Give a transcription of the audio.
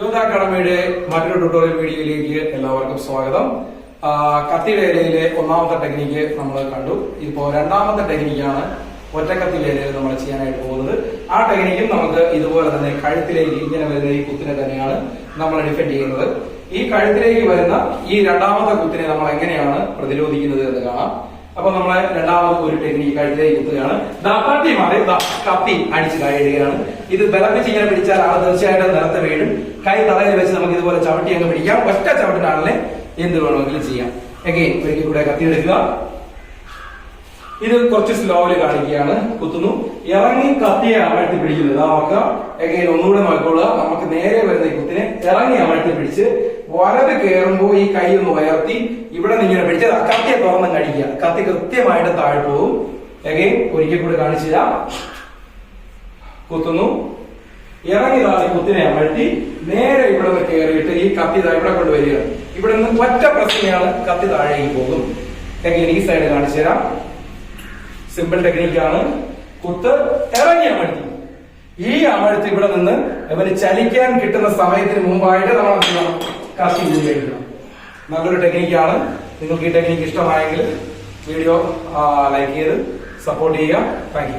യോധ അക്കാഡമിയുടെ മറ്റൊരു ട്യൂട്ടോറിയൽ വീഡിയോയിലേക്ക് എല്ലാവർക്കും സ്വാഗതം. കത്തിയുടെ ഇലയിലെ ഒന്നാമത്തെ ടെക്നിക്ക് നമ്മൾ കണ്ടു. ഇപ്പോ രണ്ടാമത്തെ ടെക്നിക്കാണ് ഒറ്റക്കത്തിയുടെ ഇലയിൽ നമ്മൾ ചെയ്യാനായിട്ട് പോകുന്നത്. ആ ടെക്നിക്കും നമുക്ക് ഇതുപോലെ തന്നെ കഴുത്തിലേക്ക് ഇങ്ങനെ വരുന്ന ഈ കുത്തിനെ തന്നെയാണ് നമ്മൾ ഡിഫെൻഡ് ചെയ്യുന്നത്. ഈ കഴുത്തിലേക്ക് വരുന്ന ഈ രണ്ടാമത്തെ കുത്തിനെ നമ്മൾ എങ്ങനെയാണ് പ്രതിരോധിക്കുന്നത് എന്ന് കാണാം. അപ്പൊ നമ്മളെ രണ്ടാമത് ഒരു ടെക്നിക്ക് കഴുത്തിലേക്ക് കുത്തുകയാണ്. ദാ മാറി. കത്തി അടിച്ച് കഴിയുകയാണ് ഇത് ബലപ്പിച്ച് ഇങ്ങനെ പിടിച്ചാൽ ആൾ തീർച്ചയായിട്ടും വീഴും കൈ തലയിൽ വെച്ച് നമുക്ക് ഇതുപോലെ ചവിട്ടി അങ്ങ് പിടിക്കാം. ഒറ്റ ചവിട്ടിനാണല്ലേ എന്ത് വേണമെങ്കിലും ചെയ്യാം. എഗെയിൻ ഒരിക്കൽ കൂടെ കത്തിയെടുക്കുക. ഇത് കുറച്ച് സ്ലോയിൽ കാണിക്കുകയാണ്. കുത്തുന്നു. ഇറങ്ങി കത്തിയെ അമഴ്ത്തി പിടിക്കുന്നത് ആ നോക്കുക എഗെയിൻ ഒന്നുകൂടെ നോക്കിക്കൊള്ളുക നമുക്ക് നേരെ വരുന്ന ഈ കുത്തിനെ ഇറങ്ങി അമഴ്ത്തി പിടിച്ച് വലത് കയറുമ്പോ ഈ കൈ ഒന്ന് ഉയർത്തി ഇവിടെ നിന്ന് ഇങ്ങനെ പിടിച്ച് കത്തിയെ തുറന്ന് കഴിക്കുക. കത്തി കൃത്യമായിട്ട് താഴെ പോകും. എഗെയിൻ ഒരിക്കൽ കൂടെ കാണിച്ചില്ല കുത്തുന്നു. ഇറങ്ങി താഴെ കുത്തിനെ അമഴ്ത്തി നേരെ ഇവിടെ നിന്ന് കയറിയിട്ട് ഈ കത്തി ഇവിടെ ഇവിടെ കൊണ്ടുവരിക ഇവിടെ നിന്ന് ഒറ്റ പ്രശ്നയാണ് കത്തി താഴേക്ക് പോകും. എങ്ങനെ ഈ സൈഡ് കാണിച്ചു തരാം. സിമ്പിൾ ടെക്നിക്കാണ് കുത്ത് ഇറങ്ങി അമഴ്ത്തി. ഈ അമഴ്ത്തി ഇവിടെ നിന്ന് ഇവന് ചലിക്കാൻ കിട്ടുന്ന സമയത്തിന് മുമ്പായിട്ട് നമ്മൾ എന്ത് ചെയ്യണം? കത്തി ഉപയോഗിക്കണം നല്ലൊരു ടെക്നിക്കാണ് നിങ്ങൾക്ക് ഈ ടെക്നിക്ക് ഇഷ്ടമായെങ്കിൽ വീഡിയോ ലൈക്ക് ചെയ്ത് സപ്പോർട്ട് ചെയ്യുക. താങ്ക്